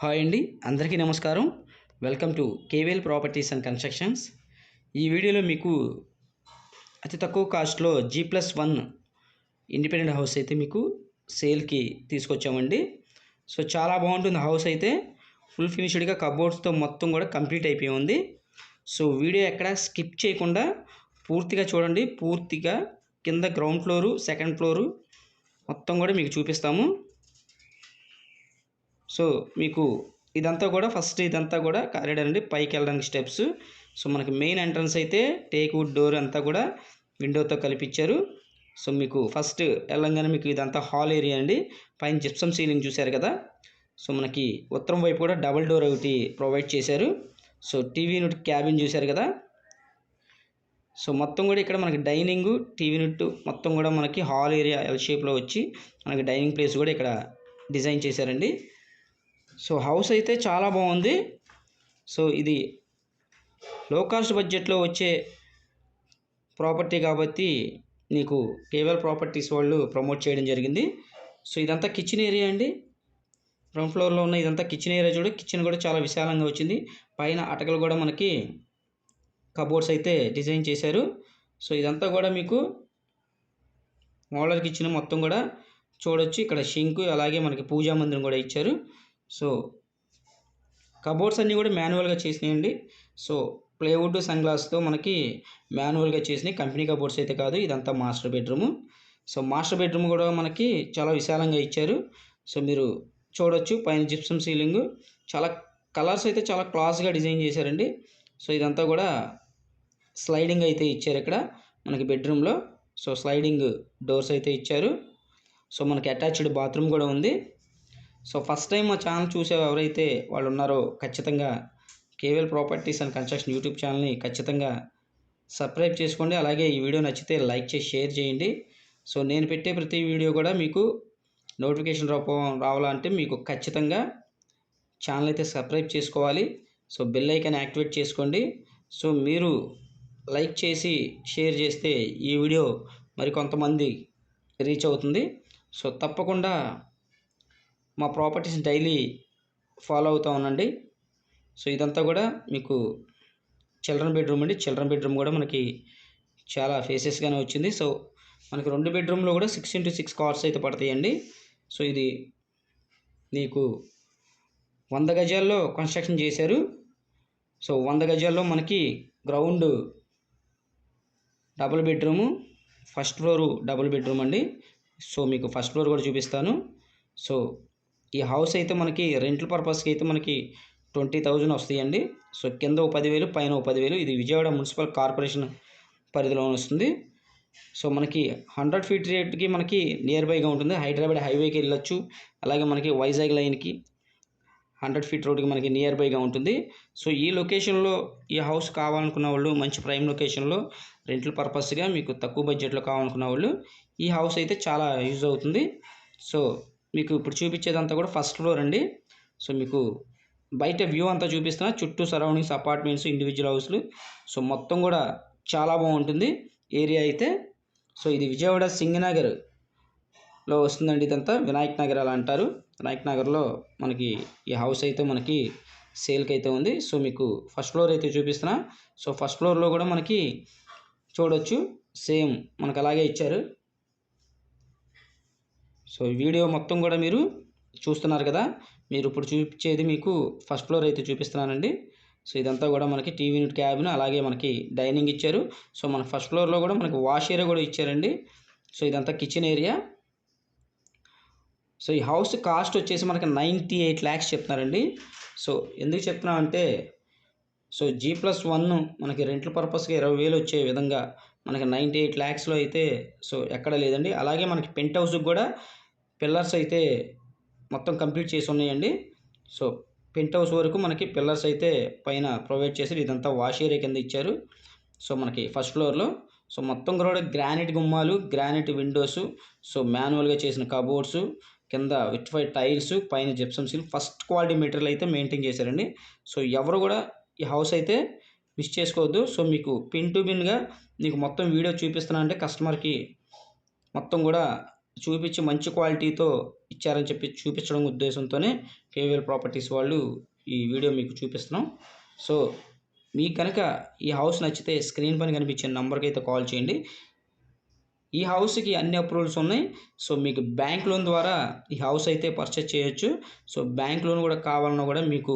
Hi అండి అందరికీ నమస్కారం. Welcome to KVL properties and constructions. ఈ వీడియోలో మీకు అతి తక్కువ కాస్ట్లో G plus one independent house అయితే మీకు సేల్కి తీసుకొచ్చామండి. సో చాలా బాగుంటుంది హౌస్ అయితే. ఫుల్ ఫినిష్డ్గా కబోర్డ్స్తో మొత్తం కూడా కంప్లీట్ అయిపోయి ఉంది. సో వీడియో ఎక్కడ స్కిప్ చేయకుండా పూర్తిగా చూడండి. పూర్తిగా కింద గ్రౌండ్ ఫ్లోరు సెకండ్ ఫ్లోరు మొత్తం కూడా మీకు చూపిస్తాము. సో మీకు ఇదంతా కూడా ఫస్ట్ ఇదంతా కూడా కారిడార్ అండి పైకి వెళ్ళడానికి స్టెప్స్. సో మనకి మెయిన్ ఎంట్రన్స్ అయితే టేక్ వుడ్ డోర్ అంతా కూడా విండోతో కలిపిచ్చారు సో మీకు ఫస్ట్ వెళ్ళంగానే మీకు ఇదంతా హాల్ ఏరియా అండి. పైన జిప్సమ్ సీలింగ్ చూశారు కదా? సో మనకి ఉత్తరం వైపు కూడా డబుల్ డోర్ ఒకటి ప్రొవైడ్ చేశారు. సో టీవీ యూనిట్ క్యాబిన్ చూశారు కదా? సో మొత్తం కూడా ఇక్కడ మనకి డైనింగ్ టీవీ యూనిట్ మొత్తం కూడా మనకి హాల్ ఏరియా ఎల్ షేప్లో వచ్చి మనకి డైనింగ్ ప్లేస్ కూడా ఇక్కడ డిజైన్ చేశారండి. సో హౌస్ అయితే చాలా బాగుంది. సో ఇది లో కాస్ట్ బడ్జెట్లో వచ్చే ప్రాపర్టీ కాబట్టి నీకు కేవల్ ప్రాపర్టీస్ వాళ్ళు ప్రమోట్ చేయడం జరిగింది. సో ఇదంతా కిచెన్ ఏరియా అండి. గ్రౌండ్ ఫ్లోర్లో ఉన్న ఇదంతా కిచెన్ ఏరియా చూడు. కిచెన్ కూడా చాలా విశాలంగా వచ్చింది. పైన అటకలు కూడా మనకి కబోర్డ్స్ అయితే డిజైన్ చేశారు. సో ఇదంతా కూడా మీకు మోడల్ కిచెన్ మొత్తం కూడా చూడొచ్చు. ఇక్కడ షింక్ అలాగే మనకి పూజా మందిరం కూడా ఇచ్చారు. సో కబోర్డ్స్ అన్నీ కూడా మాన్యువల్గా చేసినాయండి. సో ప్లేవుడ్ సన్ గ్లాస్తో మనకి మాన్యువల్గా చేసినాయి కంపెనీ కబోర్డ్స్ అయితే కాదు ఇదంతా master bedroom. So master bedroom కూడా మనకి చాలా విశాలంగా ఇచ్చారు. సో మీరు చూడొచ్చు పైన జిప్సమ్ సీలింగ్. చాలా కలర్స్ అయితే చాలా క్లాస్గా డిజైన్ చేశారండి. సో ఇదంతా కూడా స్లైడింగ్ అయితే ఇచ్చారు ఇక్కడ మనకి బెడ్రూమ్లో. సో స్లైడింగ్ డోర్స్ అయితే ఇచ్చారు. సో మనకి అటాచ్డ్ బాత్రూమ్ కూడా ఉంది. సో ఫస్ట్ టైం మా ఛానల్ చూసే ఎవరైతే వాళ్ళు ఉన్నారో ఖచ్చితంగా Keval properties and construction YouTube ఛానల్ని ఖచ్చితంగా సబ్స్క్రైబ్ చేసుకోండి. అలాగే ఈ వీడియో నచ్చితే లైక్ చేసి షేర్ చేయండి. సో నేను పెట్టే ప్రతి వీడియో కూడా మీకు నోటిఫికేషన్ రూపం రావాలంటే మీకు ఖచ్చితంగా ఛానల్ అయితే సబ్స్క్రైబ్ చేసుకోవాలి. సో బెల్ ఐకాన్ యాక్టివేట్ చేసుకోండి. సో మీరు లైక్ చేసి షేర్ చేస్తే ఈ వీడియో మరి కొంతమంది రీచ్ అవుతుంది. సో తప్పకుండా మా ప్రాపర్టీస్ డైలీ ఫాలో అవుతూ ఉండండి. సో ఇదంతా కూడా మీకు చిల్డ్రన్ బెడ్రూమ్ అండి. చిల్డ్రన్ బెడ్రూమ్ కూడా మనకి చాలా ఫేసెస్గానే వచ్చింది. సో మనకి రెండు బెడ్రూమ్లో కూడా సిక్స్ ఇంటూ సిక్స్ కార్స్ అయితే పడతాయండి. సో ఇది నీకు వంద గజాల్లో కన్స్ట్రక్షన్ చేశారు. సో వంద గజాల్లో మనకి ground double bedroom first floor double bedroom అండి. సో మీకు ఫస్ట్ ఫ్లోర్ కూడా చూపిస్తాను. సో ఈ హౌస్ అయితే మనకి రెంట్ల పర్పస్కి అయితే మనకి ట్వంటీ థౌజండ్ వస్తాయండి. సో కింద ఒక పదివేలు పైన ఒక పదివేలు. ఇది విజయవాడ మున్సిపల్ కార్పొరేషన్ పరిధిలో వస్తుంది. సో మనకి హండ్రెడ్ ఫీట్ రేట్కి మనకి నియర్ బైగా ఉంటుంది. హైదరాబాద్ హైవేకి వెళ్ళొచ్చు. అలాగే మనకి వైజాగ్ లైన్కి హండ్రెడ్ ఫీట్ రోడ్కి మనకి నియర్ బైగా ఉంటుంది. సో ఈ లొకేషన్లో ఈ హౌస్ కావాలనుకున్న వాళ్ళు మంచి ప్రైమ్ లొకేషన్లో రెంట్ల పర్పస్గా మీకు తక్కువ బడ్జెట్లో కావాలనుకున్న వాళ్ళు ఈ హౌస్ అయితే చాలా యూజ్ అవుతుంది. సో మీకు ఇప్పుడు చూపించేదంతా కూడా ఫస్ట్ ఫ్లోర్ అండి. సో మీకు బయట వ్యూ అంతా చూపిస్తున్నా. చుట్టూ సరౌండింగ్స్ అపార్ట్మెంట్స్ ఇండివిజువల్ హౌస్లు సో మొత్తం కూడా చాలా బాగుంటుంది. ఏరియా అయితే. సో ఇది విజయవాడ సింగనగర్లో వస్తుందండి ఇదంతా. వినాయక్ నగర్ అలా అంటారు. వినాయక్ నగర్లో మనకి ఈ హౌస్ అయితే మనకి సేల్కి అయితే ఉంది. సో మీకు ఫస్ట్ ఫ్లోర్ అయితే చూపిస్తున్నా. సో ఫస్ట్ ఫ్లోర్లో కూడా మనకి చూడొచ్చు. సేమ్ మనకు అలాగే ఇచ్చారు. సో వీడియో మొత్తం కూడా మీరు చూస్తున్నారు కదా. మీరు ఇప్పుడు చూపించేది మీకు ఫస్ట్ ఫ్లోర్ అయితే చూపిస్తున్నానండి. సో ఇదంతా కూడా మనకి టీవీ యూనిట్ క్యాబిన్ అలాగే మనకి డైనింగ్ ఇచ్చారు. సో మన ఫస్ట్ ఫ్లోర్లో కూడా మనకి వాష్ ఏరియా కూడా ఇచ్చారండి. సో ఇదంతా కిచెన్ ఏరియా సో ఈ హౌస్ కాస్ట్ వచ్చేసి మనకి నైంటీ ఎయిట్ ల్యాక్స్ చెప్తున్నారండి. సో ఎందుకు చెప్తున్నా అంటే సో జీ ప్లస్ వన్ మనకి రెంట్ల పర్పస్గా ఇరవై వేలు వచ్చే విధంగా మనకి నైంటీ ఎయిట్ ల్యాక్స్లో అయితే సో ఎక్కడ లేదండి. అలాగే మనకి పెంట్ హౌస్కి కూడా పిల్లర్స్ అయితే మొత్తం కంప్లీట్ చేసి ఉన్నాయండి. సో పెంట్ హౌస్ వరకు మనకి పిల్లర్స్ అయితే పైన ప్రొవైడ్ చేశారు. ఇదంతా వాష్ ఏరియా కింద ఇచ్చారు. సో మనకి ఫస్ట్ ఫ్లోర్లో సో మొత్తం కూడా గ్రానైట్ గుమ్మాలు గ్రానైట్ విండోస్ సో మాన్యువల్గా చేసిన కబోర్డ్స్ కింద విట్ఫైడ్ టైల్స్ పైన gypsum ceiling first quality material అయితే మెయింటైన్ చేశారండి. సో ఎవరు కూడా ఈ హౌస్ అయితే మిస్ చేసుకోవద్దు. సో మీకు పిన్ టు పిన్గా మీకు మొత్తం వీడియో చూపిస్తున్నా అంటే కస్టమర్కి మొత్తం కూడా చూపించి మంచి క్వాలిటీతో ఇచ్చారని చెప్పి చూపించడం ఉద్దేశంతోనే కేవీఎల్ ప్రాపర్టీస్ వాళ్ళు ఈ వీడియో మీకు చూపిస్తున్నాం. సో మీకు కనుక ఈ హౌస్ నచ్చితే స్క్రీన్ పైన కనిపించే నెంబర్కి అయితే కాల్ చేయండి. ఈ హౌస్కి అన్ని అప్రూవల్స్ ఉన్నాయి. సో మీకు బ్యాంక్ లోన్ ద్వారా ఈ హౌస్ అయితే పర్చేస్ చేయొచ్చు. సో బ్యాంక్ లోన్ కూడా కావాలన్నా కూడా మీకు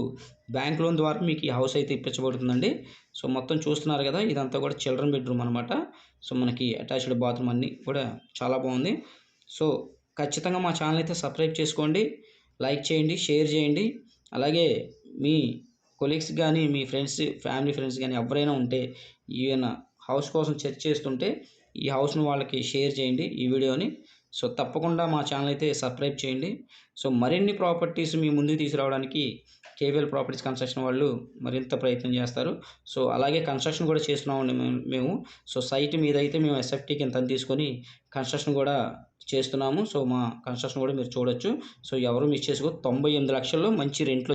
బ్యాంక్ లోన్ ద్వారా మీకు ఈ హౌస్ అయితే ఇప్పించబడుతుందండి. సో మొత్తం చూస్తున్నారు కదా ఇదంతా కూడా చిల్డ్రన్ బెడ్రూమ్ అనమాట సో మనకి అటాచ్డ్ బాత్రూమ్ అన్నీ కూడా చాలా బాగుంది. సో ఖచ్చితంగా మా ఛానల్ అయితే సబ్స్క్రైబ్ చేసుకోండి. లైక్ చేయండి షేర్ చేయండి. అలాగే మీ కొలీగ్స్ కానీ మీ ఫ్రెండ్స్ ఫ్యామిలీ ఫ్రెండ్స్ కానీ ఎవరైనా ఉంటే ఈయన హౌస్ కోసం చర్చ చేస్తుంటే ఈ హౌస్ను వాళ్ళకి షేర్ చేయండి ఈ వీడియోని సో తప్పకుండా మా ఛానల్ అయితే సబ్స్క్రైబ్ చేయండి. సో మరిన్ని ప్రాపర్టీస్ మీ ముందుకు తీసుకురావడానికి కేవీఎల్ ప్రాపర్టీస్ కన్స్ట్రక్షన్ వాళ్ళు మరింత ప్రయత్నం చేస్తారు. సో అలాగే కన్స్ట్రక్షన్ కూడా చేస్తున్నామండి మేము- మేము. సో సైట్ మీద అయితే మేము ఎస్ఎఫ్టీ కింద తీసుకొని కన్స్ట్రక్షన్ కూడా చేస్తున్నాము. సో మా కన్స్ట్రక్షన్ కూడా మీరు చూడొచ్చు. సో ఎవరు మిస్ చేసుకో తొంభై ఎనిమిది లక్షల్లో మంచి రెంట్లో